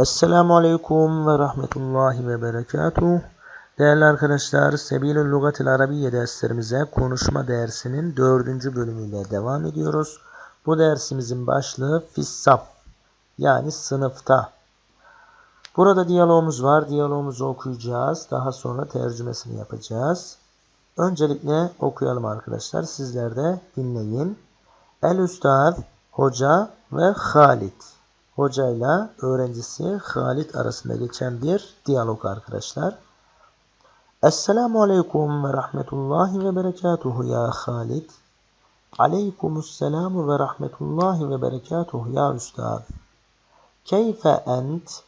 Esselamu Aleyküm ve Rahmetullahi ve Berekatuhu. Değerli arkadaşlar, Sebilül Lugatil Arabiye derslerimize konuşma dersinin dördüncü bölümüyle devam ediyoruz. Bu dersimizin başlığı Fissaf yani sınıfta. Burada diyalogumuz var. Diyalogumuzu okuyacağız. Daha sonra tercümesini yapacağız. Öncelikle okuyalım arkadaşlar. Sizler de dinleyin. El Üstad, Hoca ve Halit hocayla öğrencisi Halit arasında geçen bir diyalog arkadaşlar. Esselamu Aleyküm ve Rahmetullahi ve Berekatuhu ya Halit. Aleykümüsselamu ve Rahmetullahi ve Berekatuhu ya Üstad. Keyfe ent?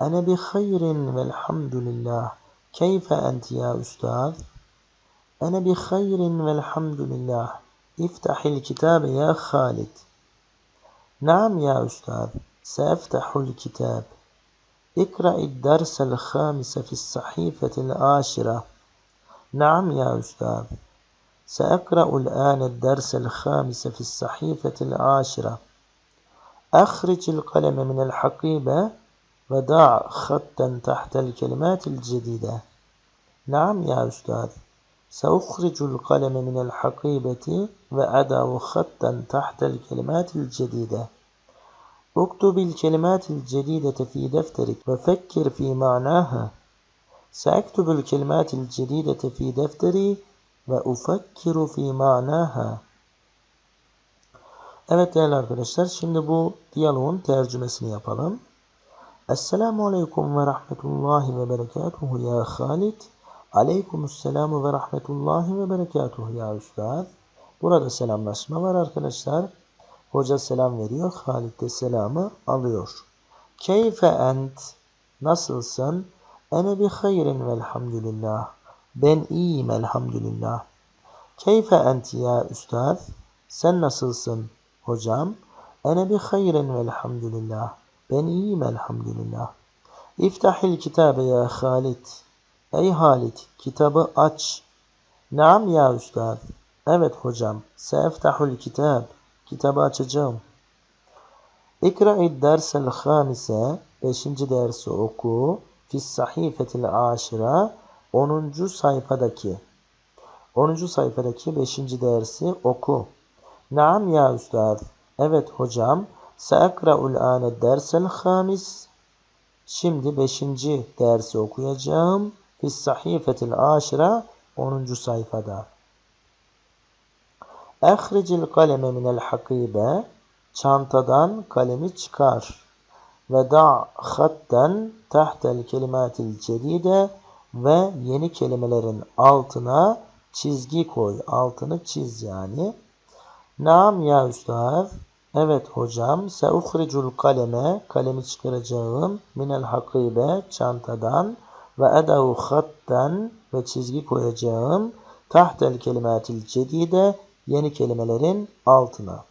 Ene bi hayrin velhamdülillah. Keyfe ent ya Üstad? Ene bi hayrin velhamdülillah. İftahil kitabe ya Halit. Naam ya Üstad. سأفتح الكتاب. اقرأ الدرس الخامس في الصحيفة العاشرة. نعم يا أستاذ. سأقرأ الآن الدرس الخامس في الصحيفة العاشرة. أخرج القلم من الحقيبة وضع خطا تحت الكلمات الجديدة. نعم يا أستاذ. سأخرج القلم من الحقيبة وأضع خطا تحت الكلمات الجديدة. اكتب الكلمات الجديدة في دفترك وفكر في معناها سأكتب الكلمات الجديدة في دفتري وأفكر في معناها Evet değerli arkadaşlar şimdi bu diyaloğun tercümesini yapalım. Esselamu Aleyküm ve Rahmetullahi ve Berekatuhu ya Halid. Aleykümüsselamu ve Rahmetullahi ve Berekatuhu ya Üstad. Burada selamlaşma var arkadaşlar. Hoca selam veriyor. Halid de selamı alıyor. Keyfe ent? Nasılsın? Ene bi hayrin velhamdülillah. Ben iyiyim elhamdülillah. Keyfe ent ya üstad? Sen nasılsın hocam? Ene bi hayrin velhamdülillah. Ben iyiyim elhamdülillah. İftahil kitabe ya Halid. Ey Halid kitabı aç. Naam ya üstad. Evet hocam. Seeftahul kitab. Kitabı açacağım. İkra'id dersel hamise. Beşinci dersi oku. Fis sahifetil aşira. Onuncu sayfadaki. Onuncu sayfadaki beşinci dersi oku. Naam ya üstad. Evet hocam. Seekra'ul ane dersel hamis. Şimdi beşinci dersi okuyacağım. Fis sahifetil aşira. Onuncu sayfada. Ehricil kaleme minel hakibe. Çantadan kalemi çıkar. Ve da hatten tahtel kelimatil cedide ve yeni kelimelerin altına çizgi koy. Altını çiz yani. Naam ya üstad. Evet hocam. Seuhricul kaleme. Kalemi çıkaracağım. Minel hakibe. Çantadan. Ve edahu hatten. Ve çizgi koyacağım. Tahtel kelimatil cedide yeni kelimelerin altına.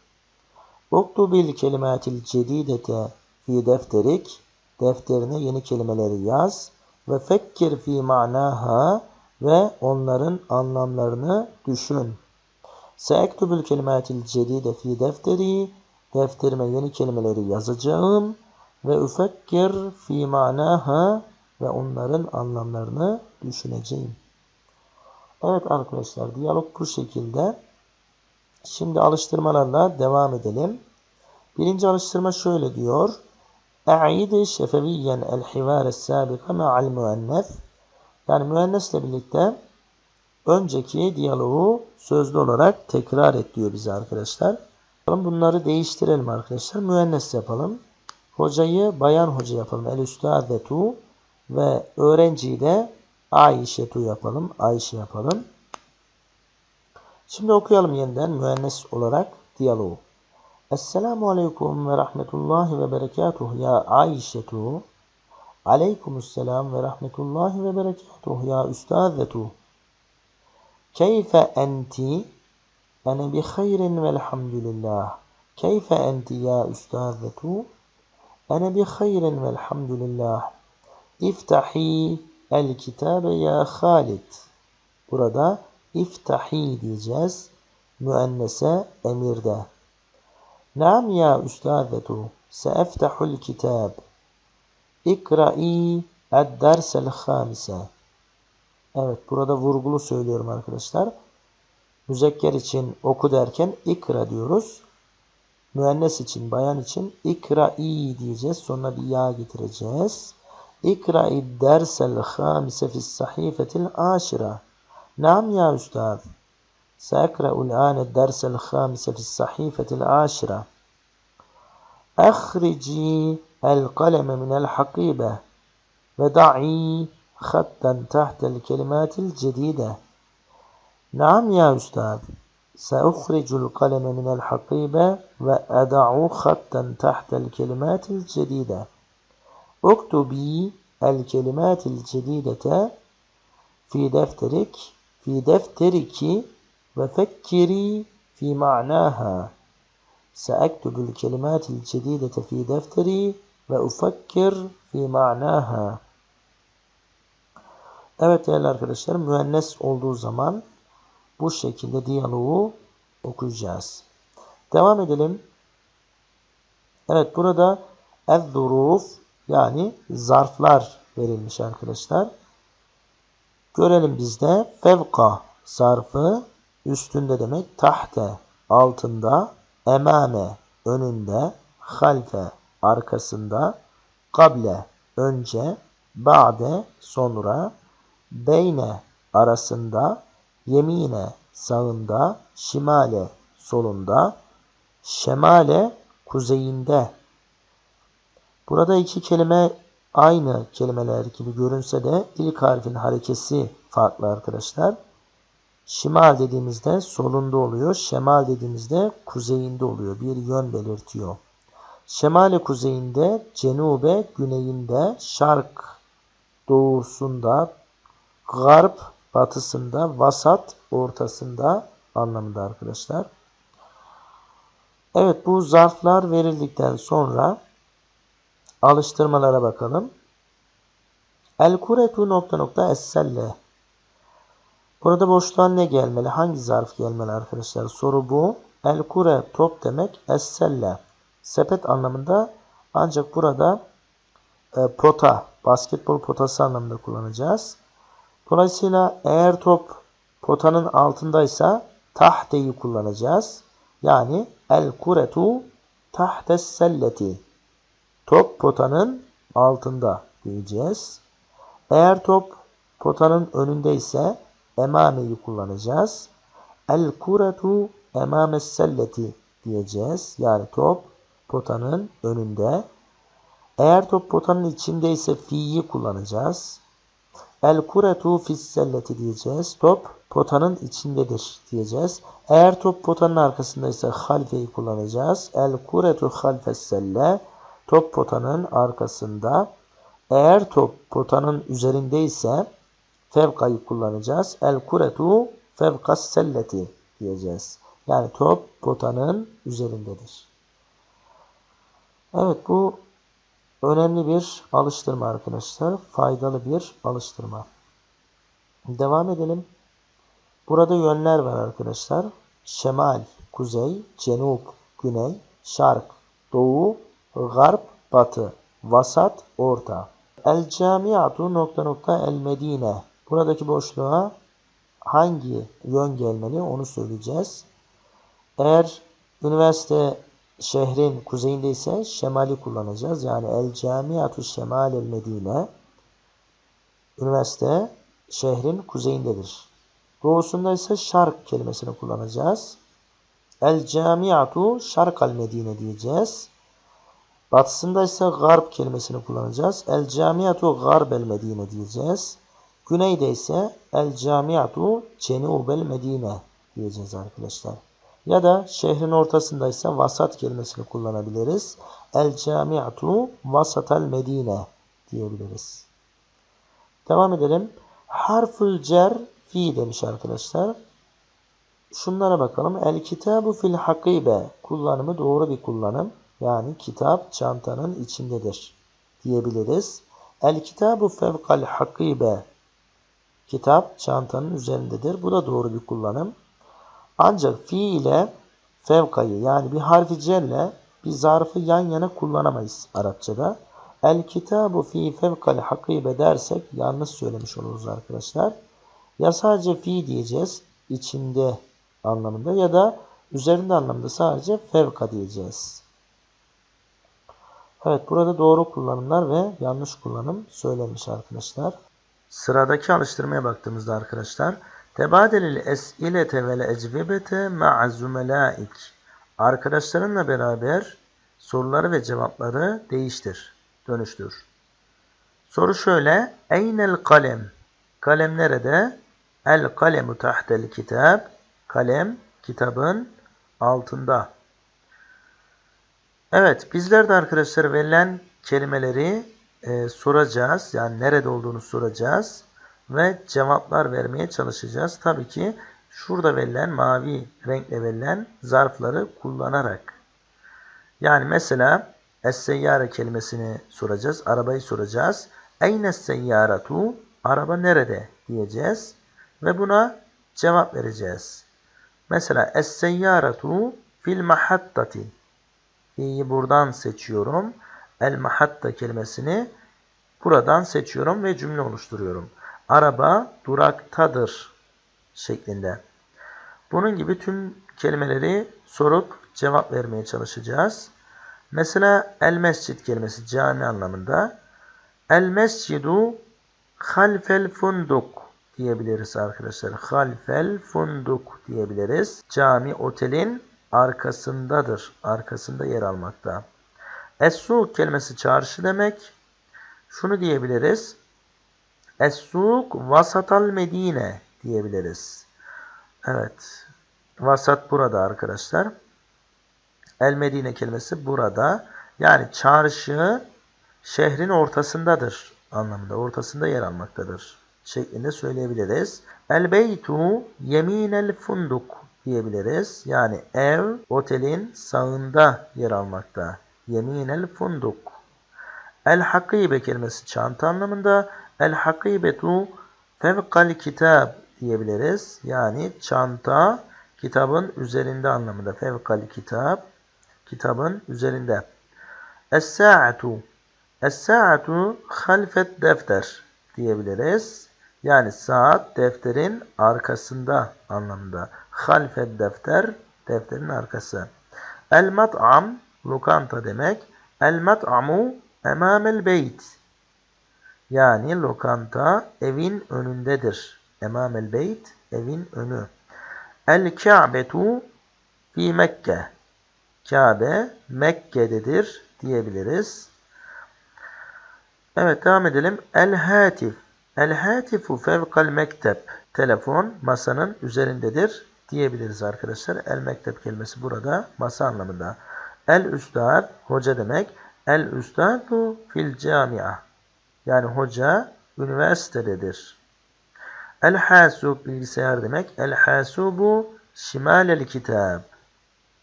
Uktubil kelimatil cedidete fi defterik defterine yeni kelimeleri yaz ve fekkir fi manaha ve onların anlamlarını düşün. Seektubul kelimatil cedide fi defteri defterime yeni kelimeleri yazacağım ve ufekkir fi manaha ve onların anlamlarını düşüneceğim. Evet arkadaşlar diyalog bu şekilde. Şimdi alıştırmalarla devam edelim. Birinci alıştırma şöyle diyor. E'id şefeviyen el-hivâre sâbika me'al. Yani müennesle birlikte önceki diyaloğu sözlü olarak tekrar et diyor bize arkadaşlar. Bunları değiştirelim arkadaşlar. Müennes yapalım. Hocayı bayan hoca yapalım. El üstadetu ve öğrenciyi de Ayşetu yapalım. Ayşe yapalım. Şimdi okuyalım yeniden müennes olarak diyaloğu. Esselamu Aleyküm ve Rahmetullahi ve Berekatuhu ya Ayşetu. Aleykümüsselam ve Rahmetullahi ve Berekatuhu ya Üstazetu. Keyfe enti? Ene bi hayrin velhamdülillah. Keyfe enti ya Üstazetu? Ene bi hayrin velhamdülillah. İftahi el kitabe ya Halid. Burada İftahi diyeceğiz. Müennese emirde. Naam ya üstadetu. Seeftahul kitab. İkra'i ed-dersel hamise. Evet burada vurgulu söylüyorum arkadaşlar. Müzekker için oku derken ikra diyoruz. Müennes için, bayan için ikra'i diyeceğiz. Sonra bir ya getireceğiz. İkra'i dersel hamise fis sahifetil aşira. Nam ya üstad. سأقرأ الآن الدرس الخامس في الصحيفة العاشرة. أخرجي القلم من الحقيبة وضعي خطا تحت الكلمات الجديدة. نعم يا أستاذ. سأخرج القلم من الحقيبة وأضع خطا تحت الكلمات الجديدة. اكتبي الكلمات الجديدة في دفترك fi defteriki ve fekkiri fi ma'naha. Seektubul kelimatil cedidete fi defteri ve ufakkir fi ma'naha. Evet değerli arkadaşlar müennes olduğu zaman bu şekilde diyaloğu okuyacağız. Devam edelim. Evet burada el yani zarflar verilmiş arkadaşlar. Görelim bizde fevka zarfı üstünde demek tahte altında emame önünde halfe arkasında kable önce ba'de sonra beyne arasında yemine sağında şimale solunda şemale kuzeyinde. Burada iki kelime aynı kelimeler gibi görünse de ilk harfin harekesi farklı arkadaşlar. Şimal dediğimizde solunda oluyor. Şemal dediğimizde kuzeyinde oluyor. Bir yön belirtiyor. Şemale kuzeyinde, cenube güneyinde, şark doğusunda, garp batısında, vasat ortasında anlamında arkadaşlar. Evet bu zarflar verildikten sonra alıştırmalara bakalım. El kuretu nokta nokta esselle. Burada boşluğa ne gelmeli? Hangi zarf gelmeli arkadaşlar? Soru bu. El kure top demek. Esselle sepet anlamında ancak burada e, pota, basketbol potası anlamında kullanacağız. Dolayısıyla eğer top potanın altındaysa tahteyi kullanacağız. Yani el kuretu tahtes selleti. Top potanın altında diyeceğiz. Eğer top potanın önündeyse emameyi kullanacağız. El kuretu emames selleti diyeceğiz. Yani top potanın önünde. Eğer top potanın içindeyse fi'yi kullanacağız. El kuretu fisselleti diyeceğiz. Top potanın içindedir diyeceğiz. Eğer top potanın arkasındaysa halfeyi kullanacağız. El kuretu halfesselle. Top potanın arkasında. Eğer top potanın üzerindeyse fevkayı kullanacağız. El kuretu fevkas selleti diyeceğiz. Yani top potanın üzerindedir. Evet bu önemli bir alıştırma arkadaşlar. Faydalı bir alıştırma. Devam edelim. Burada yönler var arkadaşlar. Şemal, kuzey, cenub, güney, şark, doğu, garp, batı, vasat, orta. El camiatu nokta nokta el medine. Buradaki boşluğa hangi yön gelmeli onu söyleyeceğiz. Eğer üniversite şehrin kuzeyinde ise şemali kullanacağız. Yani el camiatu şemal el medine. Üniversite şehrin kuzeyindedir. Doğusunda ise şark kelimesini kullanacağız. El camiatu şarkal medine diyeceğiz. Batısında ise garb kelimesini kullanacağız. El camiatu garbel medine diyeceğiz. Güneyde ise el camiatu cenubel medine diyeceğiz arkadaşlar. Ya da şehrin ortasındaysa vasat kelimesini kullanabiliriz. El camiatu vasatel medine diyebiliriz. Devam edelim. Harful cer fi demiş arkadaşlar. Şunlara bakalım. El kitabu fil hakibe kullanımı doğru bir kullanım. Yani kitap çantanın içindedir diyebiliriz. El kitabu fevkal hakibe kitap çantanın üzerindedir. Bu da doğru bir kullanım. Ancak fi ile fevkayı yani bir harfi celle bir zarfı yan yana kullanamayız Arapçada. El kitabu fi fevkal hakibe dersek yanlış söylemiş oluruz arkadaşlar. Ya sadece fi diyeceğiz içinde anlamında ya da üzerinde anlamında sadece fevka diyeceğiz. Evet burada doğru kullanımlar ve yanlış kullanım söylenmiş arkadaşlar. Sıradaki alıştırmaya baktığımızda arkadaşlar Tebadelil es'ilete vel ecvibete ma'a zumelaik Arkadaşlarınla beraber soruları ve cevapları değiştir, dönüştür. Soru şöyle. Eynel kalem? Kalem nerede? El kalemu tahtel kitab. Kalem kitabın altında. Evet bizler de arkadaşlar verilen kelimeleri e, soracağız. Yani nerede olduğunu soracağız. Ve cevaplar vermeye çalışacağız. Tabii ki şurada verilen mavi renkle verilen zarfları kullanarak. Yani mesela es-seyyare kelimesini soracağız. Arabayı soracağız. Eyne seyyaratu? Araba nerede? diyeceğiz. Ve buna cevap vereceğiz. Mesela es-seyyaratu fil mahattati. Fi'yi buradan seçiyorum. El mahatta kelimesini buradan seçiyorum ve cümle oluşturuyorum. Araba duraktadır şeklinde. Bunun gibi tüm kelimeleri sorup cevap vermeye çalışacağız. Mesela el mescid kelimesi cami anlamında. El mescidu halfel funduk diyebiliriz arkadaşlar. Halfel funduk diyebiliriz. Cami otelin arkasındadır. Arkasında yer almakta. Es-suk kelimesi çarşı demek. Şunu diyebiliriz. Es-suk vasatal medine diyebiliriz. Evet. Vasat burada arkadaşlar. El Medine kelimesi burada. Yani çarşı şehrin ortasındadır anlamında. Ortasında yer almaktadır. Şeklinde söyleyebiliriz. El beytu yeminel funduk diyebiliriz. Yani ev otelin sağında yer almakta. Yeminel funduk. El hakibe kelimesi çanta anlamında. El hakibetu fevkal kitab diyebiliriz. Yani çanta kitabın üzerinde anlamında. Fevkal kitap kitabın üzerinde. Es-sa'atu Es-sa'atu halfet defter diyebiliriz. Yani saat defterin arkasında anlamında. Halfet defter defterin arkası. El mat'am lokanta demek. El mat'amu emamel beyt. Yani lokanta evin önündedir. Emamel beyt evin önü. El Ka'betu fi Mekke. Kabe Mekke'dedir diyebiliriz. Evet devam edelim. El hatif. El hatifu fevkal mektep. Telefon masanın üzerindedir diyebiliriz arkadaşlar. El mektep kelimesi burada masa anlamında. El üstad hoca demek. El üstadu fil camia. Yani hoca üniversitededir. El hasub bilgisayar demek. El hasubu şimalel kitab.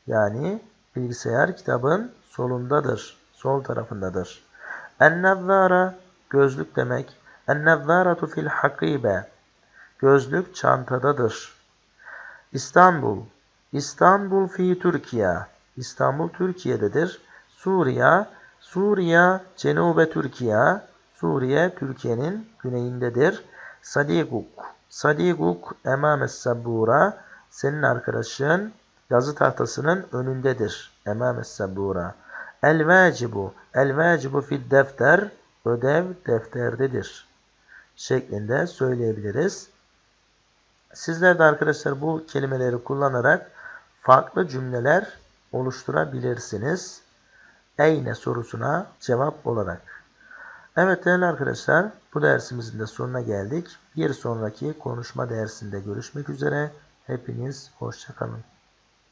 Yani bilgisayar kitabın solundadır. Sol tarafındadır. En-nezzara gözlük demek. En-nezzaratu fil hakibe. Gözlük çantadadır. İstanbul. İstanbul fi Türkiye. İstanbul Türkiye'dedir. Suriye. Suriye Cenube Türkiye. Suriye Türkiye'nin güneyindedir. Sadiguk. Sadiguk emames sabura. Senin arkadaşın yazı tahtasının önündedir. Emames sabura. El vacibu. El vacibu fid defter. Ödev defterdedir. Şeklinde söyleyebiliriz. Sizler de arkadaşlar bu kelimeleri kullanarak farklı cümleler oluşturabilirsiniz. Eyne sorusuna cevap olarak. Evet değerli arkadaşlar bu dersimizin de sonuna geldik. Bir sonraki konuşma dersinde görüşmek üzere. Hepiniz hoşçakalın.